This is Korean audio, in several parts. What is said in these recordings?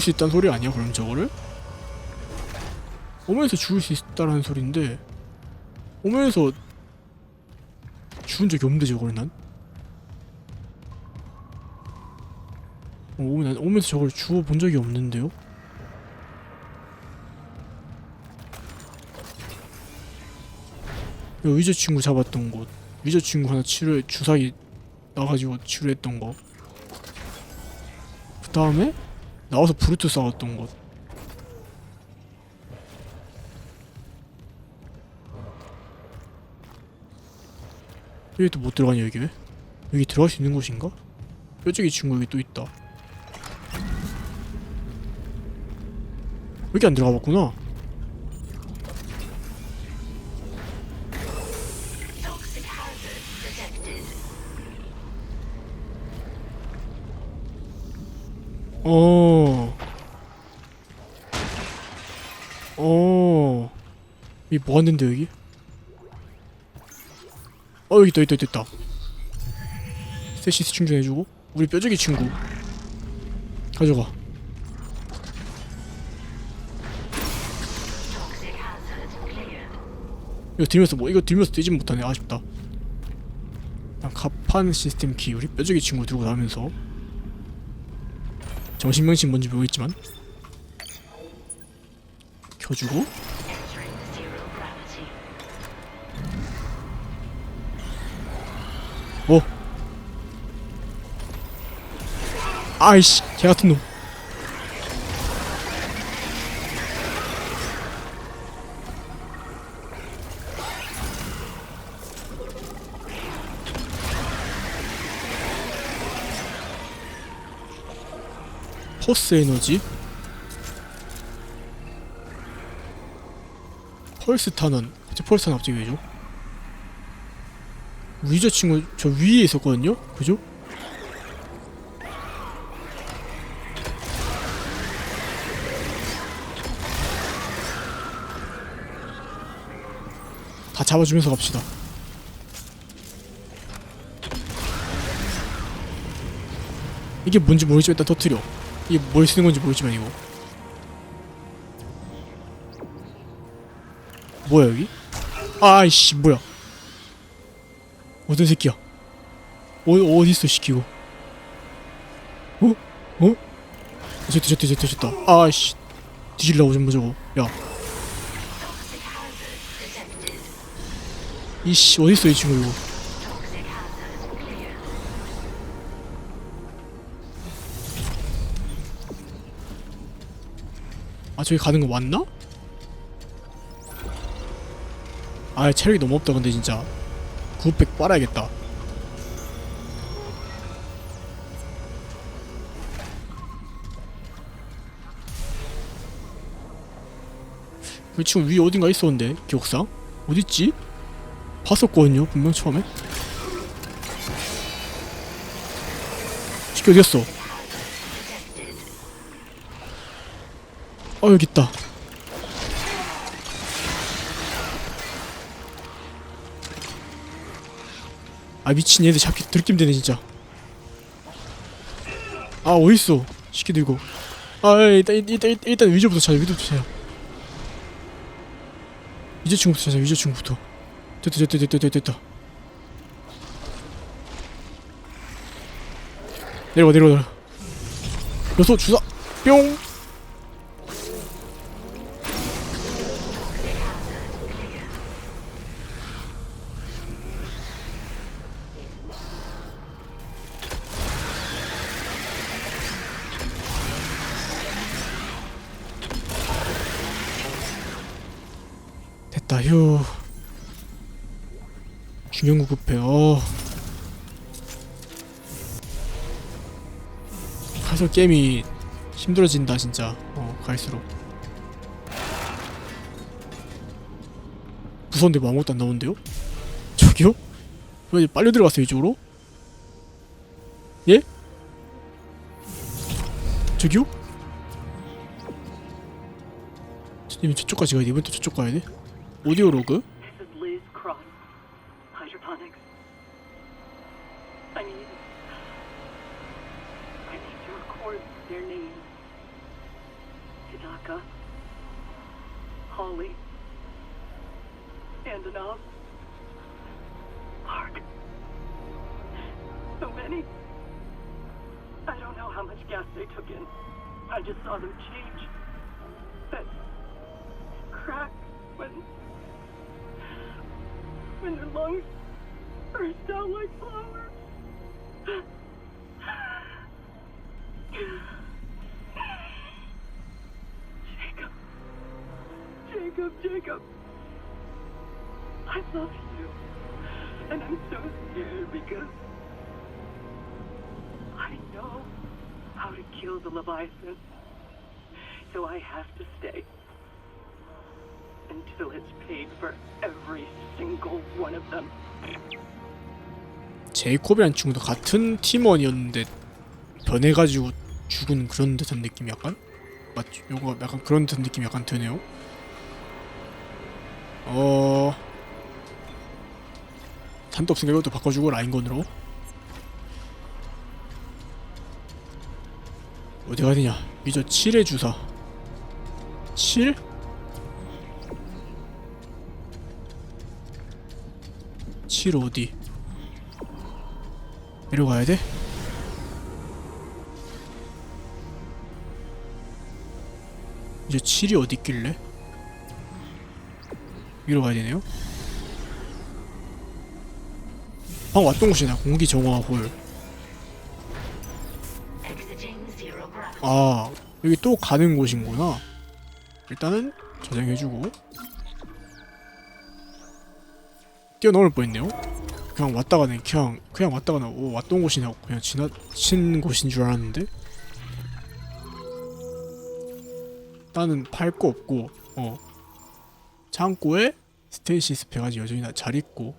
수 있다는 소리 아니야 그럼 저거를? 오면서 죽을 수 있다라는 소리인데 오면서 죽은 적이 없는데 저거를 난? 어, 오면 난 오면서 저걸 주워 본 적이 없는데요? 야, 위저 친구 잡았던 곳 위저 친구 하나 치료해 주사기 나가지고 치료했던 거. 그 다음에 나와서 브루트 싸웠던 곳. 여기 또 못 들어가냐 여기 왜? 여기 들어갈 수 있는 곳인가? 뾰족이 친구 여기 또 있다. 여기 안 들어가 봤구나. 어. 어. 이뭐 하는데 여기? 어 여기 있다 있다 있다 있다. 세시스 충전해주고 우리 뼈저기 친구 가져가. 이거 들면서 뭐 이거 들면서 뛰지 못하네 아쉽다. 아, 갑판 시스템 키 우리 뼈저기 친구 들고 나면서 정신명칭 뭔지 모르겠지만. 켜주고. 뭐 아이씨 개같은 놈 포스 에너지 펄스 이제 펄스 탄원 갑자기 왜죠? 우리 저 친구 저 위에 있었거든요? 그죠? 다 잡아주면서 갑시다 이게 뭔지 모르지만 일단 터트려 이게 뭘 쓰는 건지 모르지만 이거. 뭐야 여기? 아이씨 뭐야. 어떤 새끼야? 어, 어딨어 시키고 어? 어? 됐다 됐다 됐다 됐다 아이씨 뒤질라고 전부 저거. 야. 이씨 어딨어 이 친구 이거 저기 가는 거 맞나? 아 체력이 너무 없다 근데 진짜 900 빨아야겠다 그 친구 위에 어딘가 있었는데 기억상? 어딨지? 봤었거든요 분명 처음에 새끼 어디갔어? 어 여기 있다. 아 미친 얘들 잡기 들킴 되네 진짜. 아 어딨어? 시키 들고. 아 일단 일단 일단, 일단 위저부터 찾아 위저부터 찾아. 위저 친구부터 찾아 위저 친구부터. 됐다 됐다 됐다 됐다 됐다. 내려와 내려와. 여섯 주사 뿅. 중형구 급해 어 갈수록 게임이 힘들어진다 진짜 어 갈수록 무서운데 뭐 아무것도 안 나오는데요? 저기요? 왜 빨려 들어갔어요 이쪽으로? 예? 저기요? 이미 저쪽까지 가야 돼 이번 또 저쪽 가야 돼? 오디오 로그? And I'm so scared because I know how to kill the Leviathan. So I have to stay. Until it's paid for every single one of them. 제이콥이란 친구도 같은 팀원이었는데 변해가지고 죽은 그런 듯한 느낌 약간 맞죠? 요거 약간 그런 듯한 느낌이 약간 드네요. 어 없으니까 이것도 바꿔주고 라인건으로 어디 가야 되냐? 미저 7의 주사 7? 칠 어디? 내려가야 돼? 이제 7이 어디 있길래? 위로 가야 되네요? 방금 왔던 곳이나 공기 정화 홀. 아 여기 또 가는 곳인구나. 일단은 저장해주고 뛰어넘을 뻔했네요. 그냥 왔다 가네. 그냥 그냥 왔다 가나. 오 왔던 곳이냐 그냥 지나친 곳인 줄 알았는데. 나는 팔 거 없고 어 창고에 스테이시스 배가지 여전히 나 잘 있고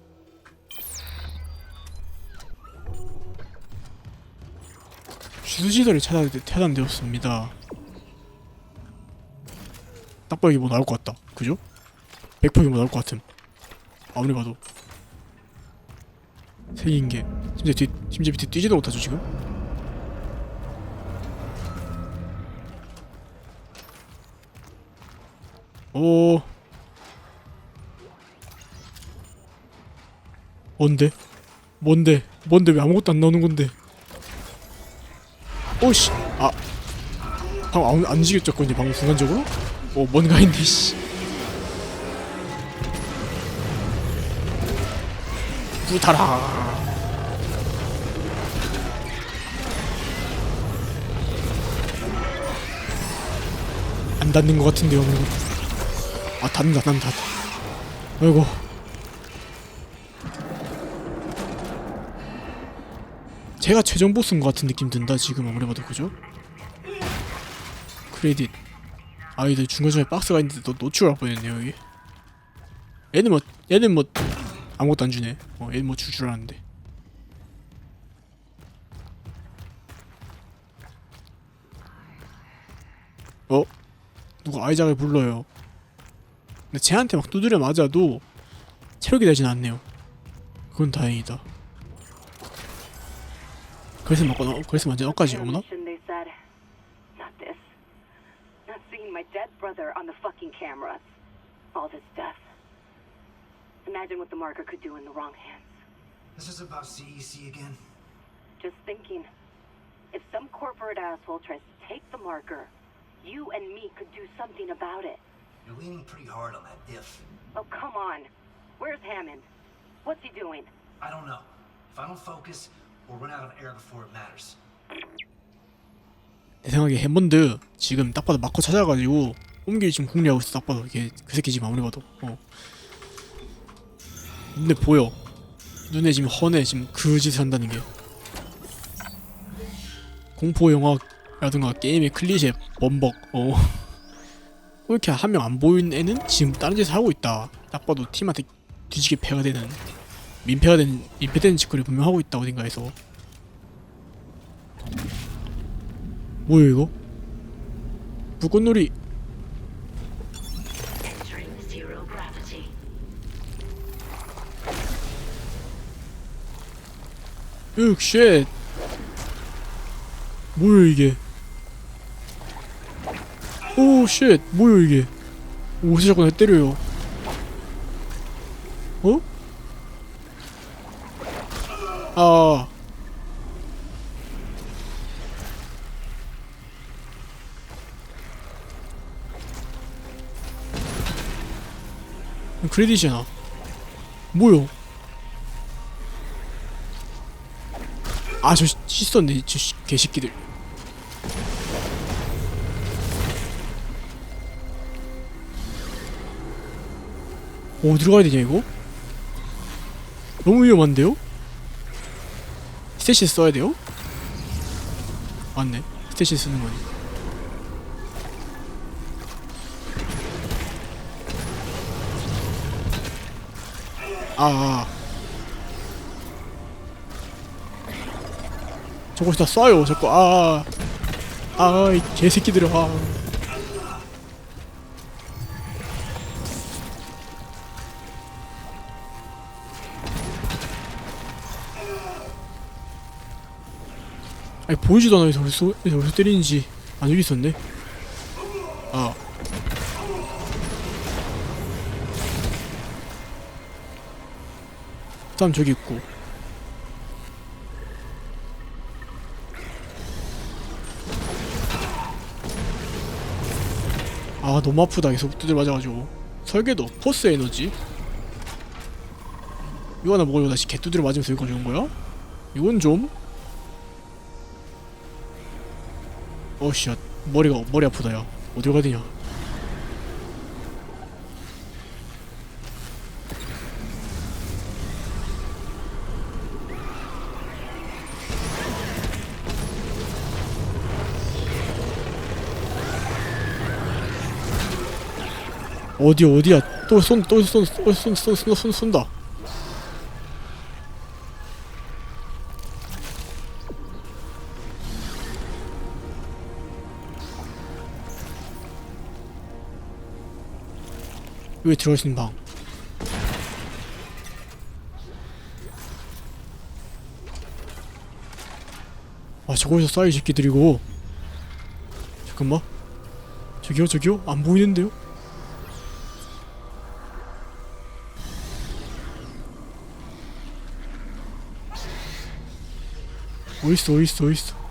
주시들을 찾아 차단되었습니다. 딱 이게 뭐 나올 것 같다. 그죠? 100%뭐 나올 것 같음. 아무리 봐도 생긴 게 심지어 뒤 심지어 밑에 뛰지도 못하죠 지금. 오. 뭔데? 뭔데? 뭔데 왜 아무것도 안 나오는 건데? 오씨. 아. 방금 안, 안 지겼었거든요 방금 순간적으로? 어 뭔가 있네 씨. 부타라. 안 닿는 것 같은데요 뭔가. 아 닿는다 닿는다. 아이고 제가 최종 보스인 것 같은 느낌 든다 지금 아무리 봐도 그죠? 크레딧. 아이들 중간중간에 박스가 있는데 너 노출할 뻔했네요 여기. 얘는 뭐 얘는 뭐 아무것도 안 주네. 어 얘는 뭐 줄줄 알았는데. 어? 누가 아이작을 불러요. 근데 쟤한테 막 두드려 맞아도 체력이 되진 않네요. 그건 다행이다 not seeing my dead brother on the fucking cameras. All this stuff." Imagine what the marker could do in the wrong hands. This is about CEC again? Just thinking. If some corporate asshole tries to take the marker, you and me could do something about it. You're leaning pretty hard on that if. Oh, come on. Where's Hammond? What's he doing? I don't know. If I don't focus, 내 생각에 해먼드 지금 딱 봐도 마커 찾아가지고 옮길 지금 궁리하고 있어 딱 봐도. 이게 그 새끼 지금 아무리 봐도. 어. 눈에 보여. 눈에 지금 헌해 지금 그 짓을 한다는 게. 공포 영화라든가 게임의 클리셰 범벅. 어. 이렇게 한 명 안 보이는 애는 지금 다른 짓을 하고 있다. 딱 봐도 팀한테 뒤지게 패가 되는 되는 민폐되는 짓거리 분명 하고 있다 어딘가에서 뭐야 이거? 불꽃놀이 Entering zero gravity. 으 쉣. 뭐야 이게? 오, 쉣. 뭐야, 이게. 어디서 자꾸 날 때려요. 어? 아. 크레딧이잖아. 뭐요? 아, 저 씻었네, 저 씨- 개새끼들. 어디로 가야 되냐, 이거? 너무 위험한데요? 스테시 써야 돼요? 맞네. 스테시 쓰는 거니. 아, 아. 저것이 다 쏴요, 자꾸. 아, 아, 아, 이 개새끼들아. 아. 보이지도 않아 어디서 어디서 때리는지. 안 여기 있었네 아. 다음 저기 있고. 아 너무 아프다. 계속 두들 맞아가지고. 설계도 포스 에너지. 이거 하나 먹으려고 다시 개두드려 맞으면서 이거 주는 거야? 이건 좀 어씨야 머리가 머리 아프다 야 어디로 가야 되냐? 어디 어디야? 또 쏜 또쏜쏜쏜쏜 쏜 쏜다 여기 들어갈 수 있는 방 아 저거에서 쏴이 새끼들이고. 잠깐만. 저기요 저기요? 안 보이는데요? 어딨어 어딨어 어딨어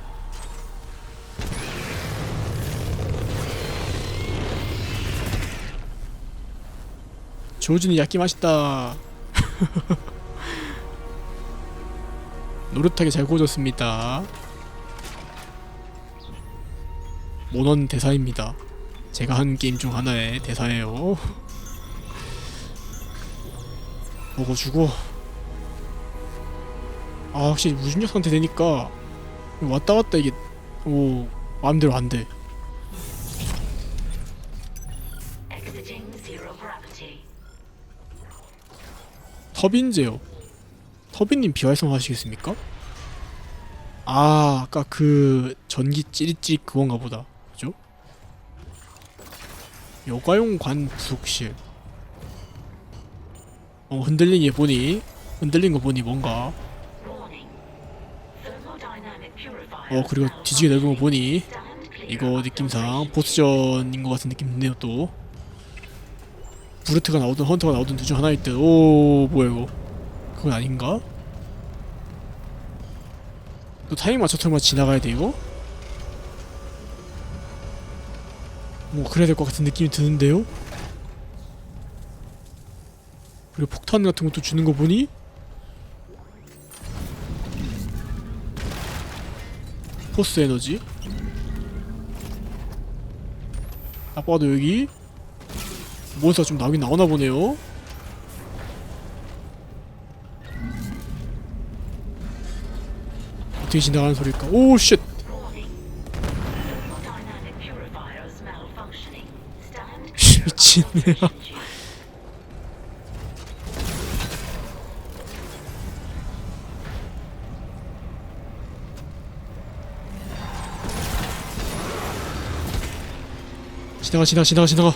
조준이 야끼 맛있다. 노릇하게 잘 구워졌습니다. 모넌 대사입니다. 제가 한 게임 중 하나의 대사예요. 먹어주고. 아 확실히 무중력 상태 되니까 왔다 갔다 이게 오 마음대로 안돼 터빈제요 터빈님 비활성 하시겠습니까? 아 아까 그 전기 찌릿찌릿 그건가 보다 그죠? 여가용 관 부속실 어 흔들린 거 보니 흔들린 거 보니 뭔가. 어 그리고 뒤지게 넓은 거 보니 이거 느낌상 보스전인 것 같은 느낌 드네요 또 브루트가 나오든 헌터가 나오든 둘 중 하나일 듯오 뭐야 이거 그건 아닌가? 또 타이밍 맞춰서만 지나가야 돼 이거? 뭐 그래야 될 것 같은 느낌이 드는데요? 그리고 폭탄 같은 것도 주는 거 보니 포스 에너지 아빠도 여기 몬스터 좀 나오긴 나오나 보네요. 어떻게 지나가는 소리일까? 오 쉣! Warning. Thermodynamic purifiers malfunctioning. Stand 미친네요. 지나가 지나가 지나가 지나가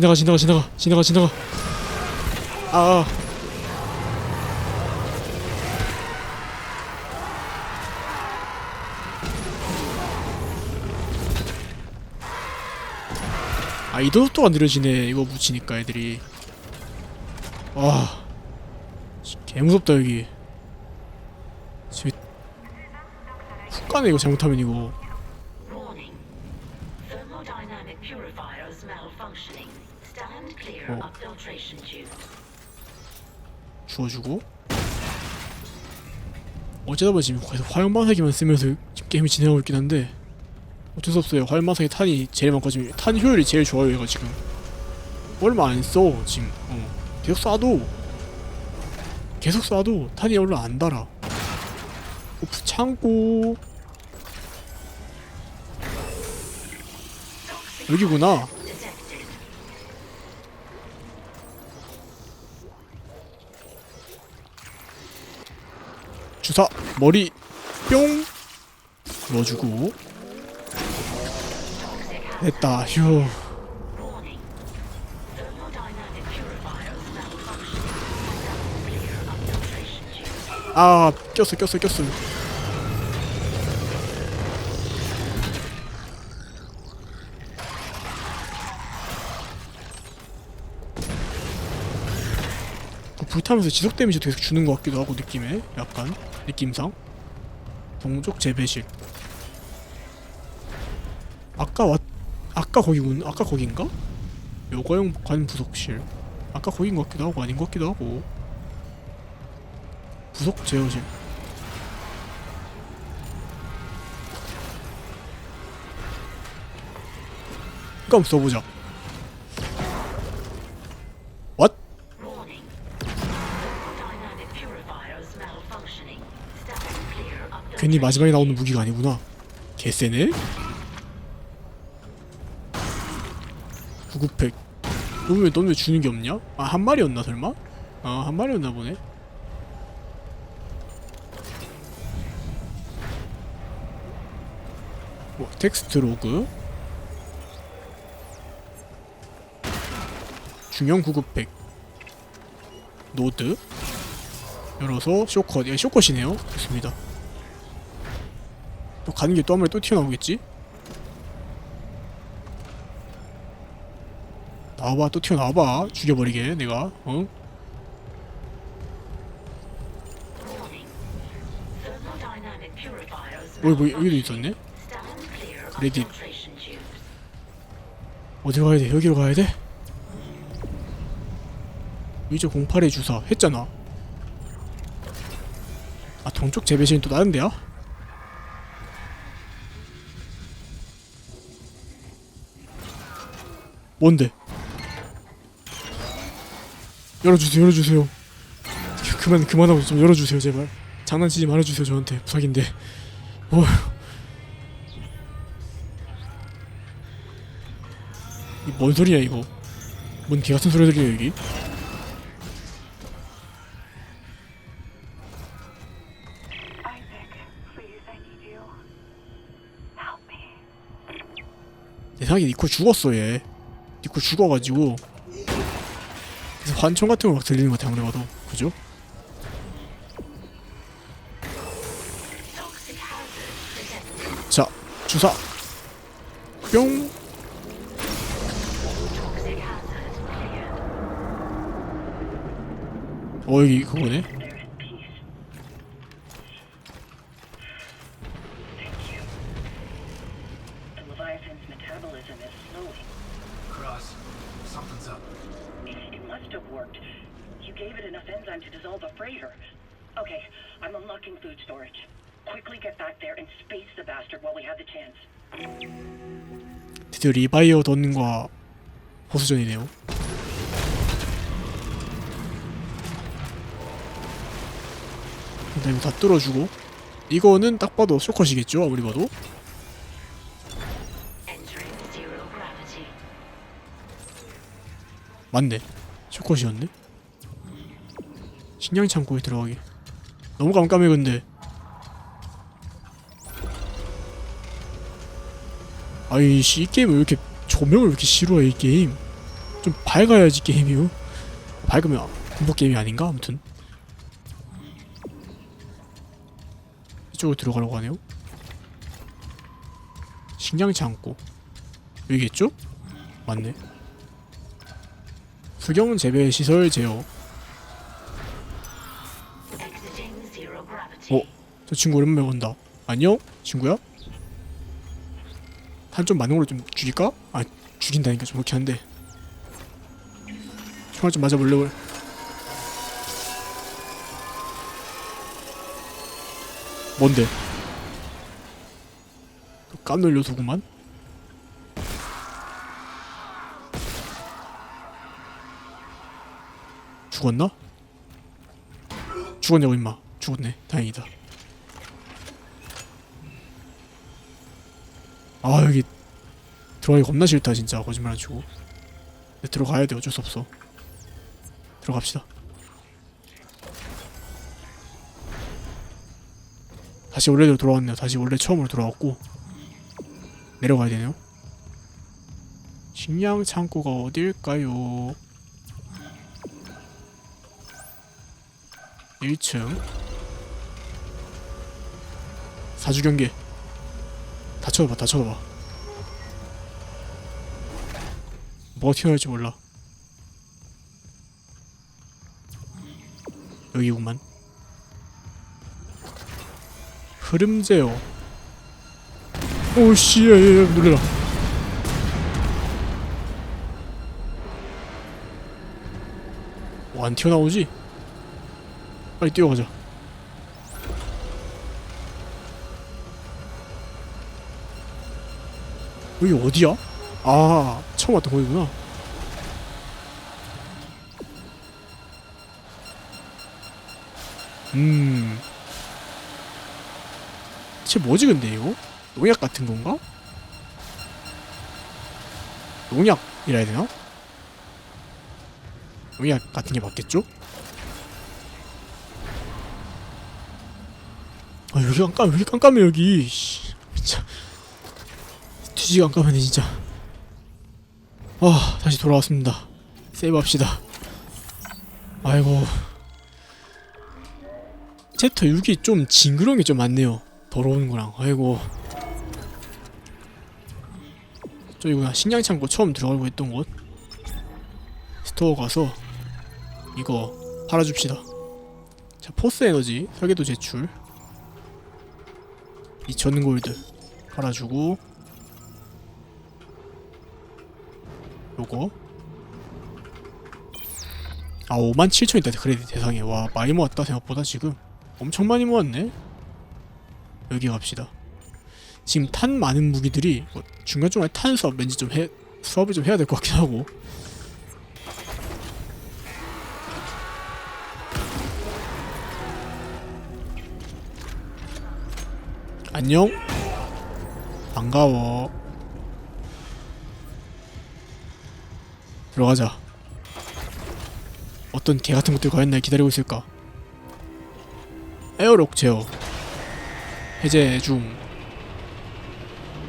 지나가 지나가 지나가 지나가 지나가 아 아, 이도 또 안 느려지네. 이거 붙이니까 애들이. 와. 개 무섭다, 여기. 훅 가네, 이거 잘못하면 이거. Tubes. 주워주고. 어쩌다 보니 지금 계속 화염방사기만 쓰면서 지금 게임이 진행하고 있긴 한데 어쩔 수 없어요. 화염방사기 탄이 제일 많고 지금 탄 효율이 제일 좋아요 얘가 지금. 얼마 안 써 지금. 어. 계속 쏴도 계속 쏴도 탄이 얼마 안 달아. 오프 창고. 여기구나 주사 머리 뿅 넣어주고 됐다 휴. 아 꼈어 꼈어 꼈어 불타면서 지속 데미지 계속 주는 것 같기도 하고 느낌에. 약간 느낌상. 동족 재배식 아까 왔 아까 거기군 아까 거긴가? 요가용 관 부속실. 아까 거긴 것 같기도 하고 아닌 것 같기도 하고. 부속 제어실. 한번 써보자 괜히 마지막에 나오는 무기가 아니구나. 개쎄네? 구급팩. 넌 왜, 넌왜 주는 게 없냐? 아 한 마리였나 설마? 아 한 마리였나 보네. 뭐 텍스트 로그. 중형 구급팩. 노드. 열어서 쇼컷. 예 쇼컷이네요. 좋습니다 또 가는 게또한 마리 또 튀어나오겠지? 나와봐 또 튀어나와봐 죽여버리게 내가 어? Purifiers 뭐, 뭐 여기도 있었네? Tubes. 어디로 가야 돼? 여기로 가야 돼? 위저 08의 주사 했잖아 아 동쪽 재배실은 또 다른 데야? 뭔데? 열어주세요 열어주세요. 그만 그만하고 좀 열어주세요 제발. 장난치지 말아주세요 저한테. 부탁인데. 어 이뭔 소리야 이거? 뭔 개같은 소리 들려 여기? 생각에 니코 죽었어 얘 니코 죽어가지고 그래서 환청 같은 거 막 들리는 것 같아 아무리 봐도 그죠? 자 주사 뿅. 어 여기 그거네 리바이어 던과 보스전이네요. 일단 이거 다 뚫어주고. 이거는 딱 봐도 쇼컷이겠죠? 아무리 봐도. 맞네. 쇼컷이었네. 식량 창고에 들어가기 너무 깜깜해 근데 아이 씨 이 게임을 왜 이렇게 조명을 왜 이렇게 싫어해 이 게임 좀 밝아야지 게임이요 밝으면 공포 게임이 아닌가 아무튼 이쪽으로 들어가려고 하네요 식량 창고 여기겠죠? 맞네 수경 재배 시설 제어. 어? 저 친구 오랜만에 본다 안녕? 친구야? 한 좀 많은 걸로 좀 죽일까? 아 죽인다니까 좀 그렇게 한데 총알 좀 맞아볼래 뭘 뭔데? 또 깜놀려 두구만 죽었나? 죽었냐고 임마 죽었네 다행이다 아 여기 들어가기 겁나 싫다 진짜. 거짓말 안 치고. 근데 들어가야 돼 어쩔 수 없어. 들어갑시다. 다시 원래대로 돌아왔네요. 다시 원래 처음으로 돌아왔고. 내려가야 되네요. 식량 창고가 어딜까요? 1층. 사주 경계 다 쳐다봐 다 쳐다봐. 뭐가 튀어나올지 몰라. 여기구만. 흐름 제어 오씨 야야야 놀래라. 뭐안 튀어나오지? 빨리 뛰어가자 여기 어디야? 아 처음 왔던 거기구나 음 대체 뭐지 근데 이거? 농약 같은 건가? 농약이라 해야 되나? 농약 같은 게 맞겠죠? 아 여기 깜깜 왜 이렇게 깜깜해 여기 씨, 뒤지가 깜깜하네 진짜. 아 다시 돌아왔습니다. 세이브합시다. 아이고. 챕터 6이 좀 징그러운 게 좀 많네요. 더러운 거랑. 아이고. 저기구나 식량창고 처음 들어가려고 했던 곳. 스토어 가서 이거 팔아줍시다. 자 포스 에너지 설계도 제출. 2000 골드 팔아주고 요거. 아 57,000 있다 크레딧 대상에. 와 많이 모았다 생각보다 지금. 엄청 많이 모았네. 여기 갑시다. 지금 탄 많은 무기들이 뭐 중간중간에 탄 수업 왠지 좀 해, 수업을 좀 해야 될 것 같긴 하고. 안녕. 반가워 들어가자 어떤 개 같은 것들이 과연 날 기다리고 있을까 에어록 제어 해제 중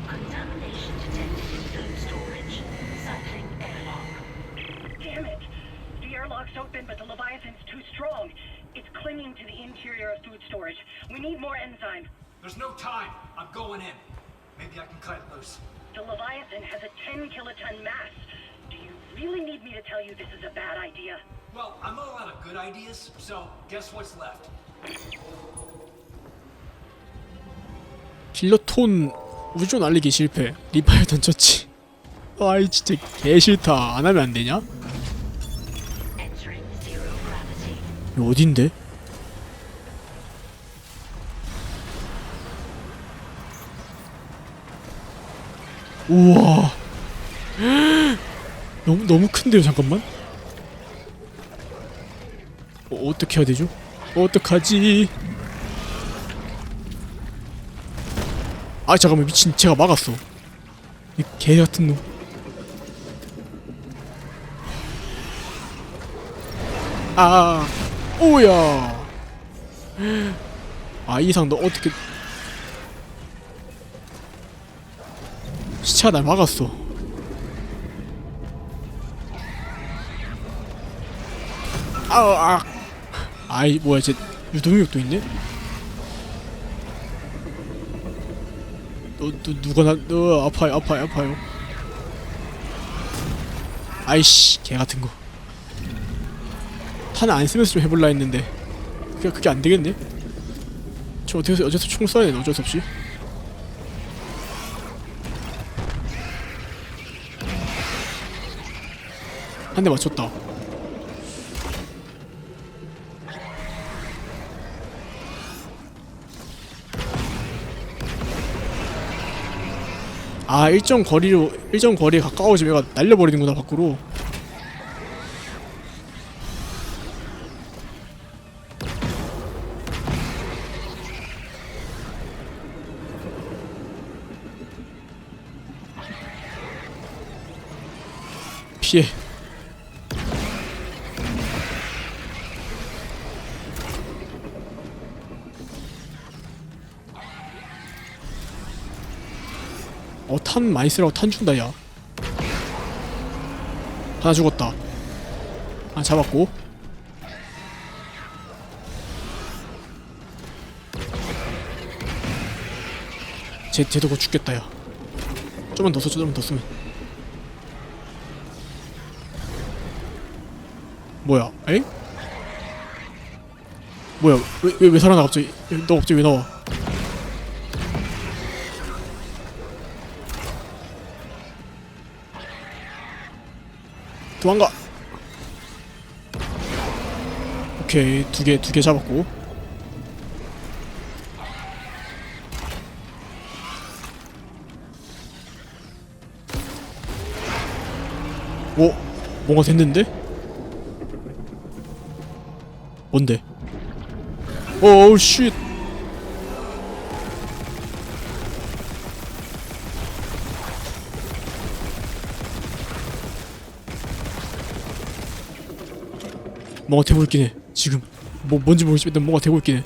Contamination detected in food storage. Cycling airlock. Damn it! The airlock's open, but the Leviathan's too strong. It's clinging to the interior of food storage. We need more enzyme. There's no time. I'm going in. Maybe I can cut it loose. The Leviathan has a 10 kiloton mass. Really need me to tell you this is a bad idea? Well, I'm all out of good ideas, so guess what's left? 킬러톤 우주 날리기 실패 리파일 던졌지 아이 진짜 개 싫다 안 하면 안 되냐? Entering zero gravity. 이거 어딘데? 우와 너무 너무 큰데요 잠깐만 어, 어떻게 해야 되죠? 어떡하지? 아 잠깐만 미친 제가 막았어 이 개 같은 놈 아, 오야. 아 이상 너 어떻게 시차 날 막았어. 아우 아. 아이 뭐야 쟤 유동력도 있네. 너, 너 누가 나 너 아파요 아파요 아파요. 아이씨 개 같은 거. 탄 안 쓰면서 좀 해볼라 했는데 그게 그게 안 되겠네. 저 어디서 어째서 총 쏴야 되나 어쩔 수 없이. 한 대 맞췄다. 아 일정 거리로 일정 거리에 가까워지면 얘가 날려버리는구나 밖으로. 피해. 탄 많이 쓰라고 탄 준다, 야. 하나 죽었다. 하나 잡았고. 쟤, 쟤도 곧 죽겠다, 야. 좀만 더 써, 좀만 더 쓰면. 뭐야, 에? 뭐야, 왜, 왜, 왜 살아나, 갑자기? 너 갑자기 왜 나와? 도망가. 오케이 두 개 두 개 잡았고. 오 뭔가 됐는데? 뭔데? 오우 쉣. 뭔가 되고 있긴 해. 지금. 뭐 뭔지 모르겠지만 뭔가 되고 있긴 해.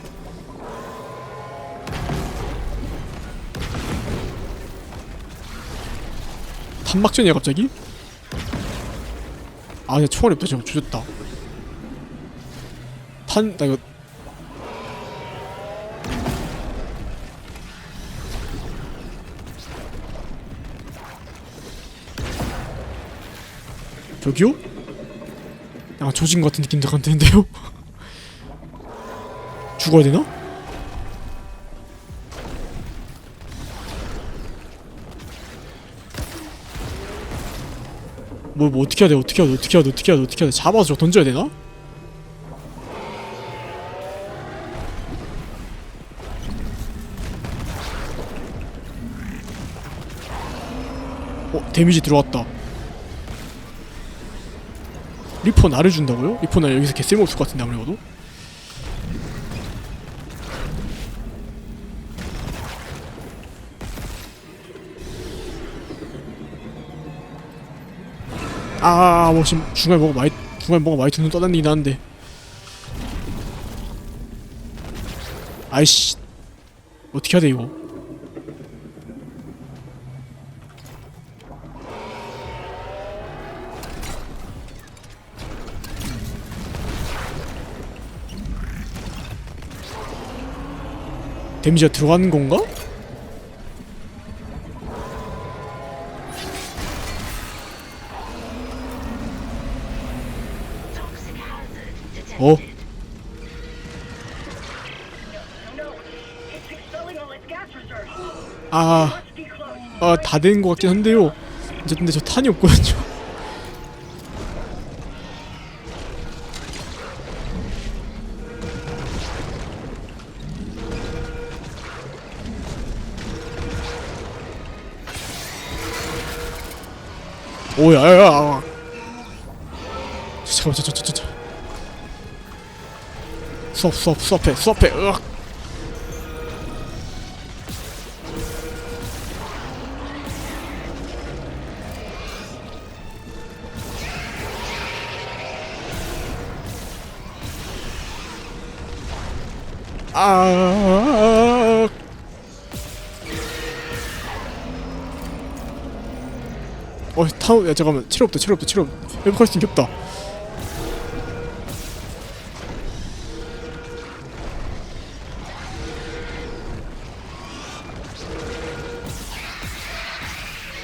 탄막전이야 갑자기? 아 그냥 총알이 없다 지금. 조졌다. 탄.. 나 이거. 저기요? 약간 조진 것 같은 느낌도 약간 드는데요? 죽어야 되나? 뭐, 뭐 어떻게 해야 돼 어떻게 해야 돼 어떻게 해야 돼 어떻게 해야 돼 어떻게 해야 돼 잡아서 저 던져야 되나? 어 데미지 들어왔다 리퍼 나를 준다고요? 리퍼 나 여기서 개 쓸모없을 것 같은데 아무리 봐도. 아, 뭐 지금 중간에 뭐가 많이 중간에 뭐가 많이 두눈 떠다니긴 하는데. 아이씨. 어떻게 해야 돼 이거 데미지가 들어가는 건가? 어? 아. 아, 다 된 것 같긴 한데요. 이제 근데 저 탄이 없거든요. 오야, 야, 야. 잠깐만, 저, 저. 수업, 수업, 수업해, 수업해. 으악. 어, 타워, 야, 잠깐만. 체력 없다, 체력. 회복할 수 있게 없다.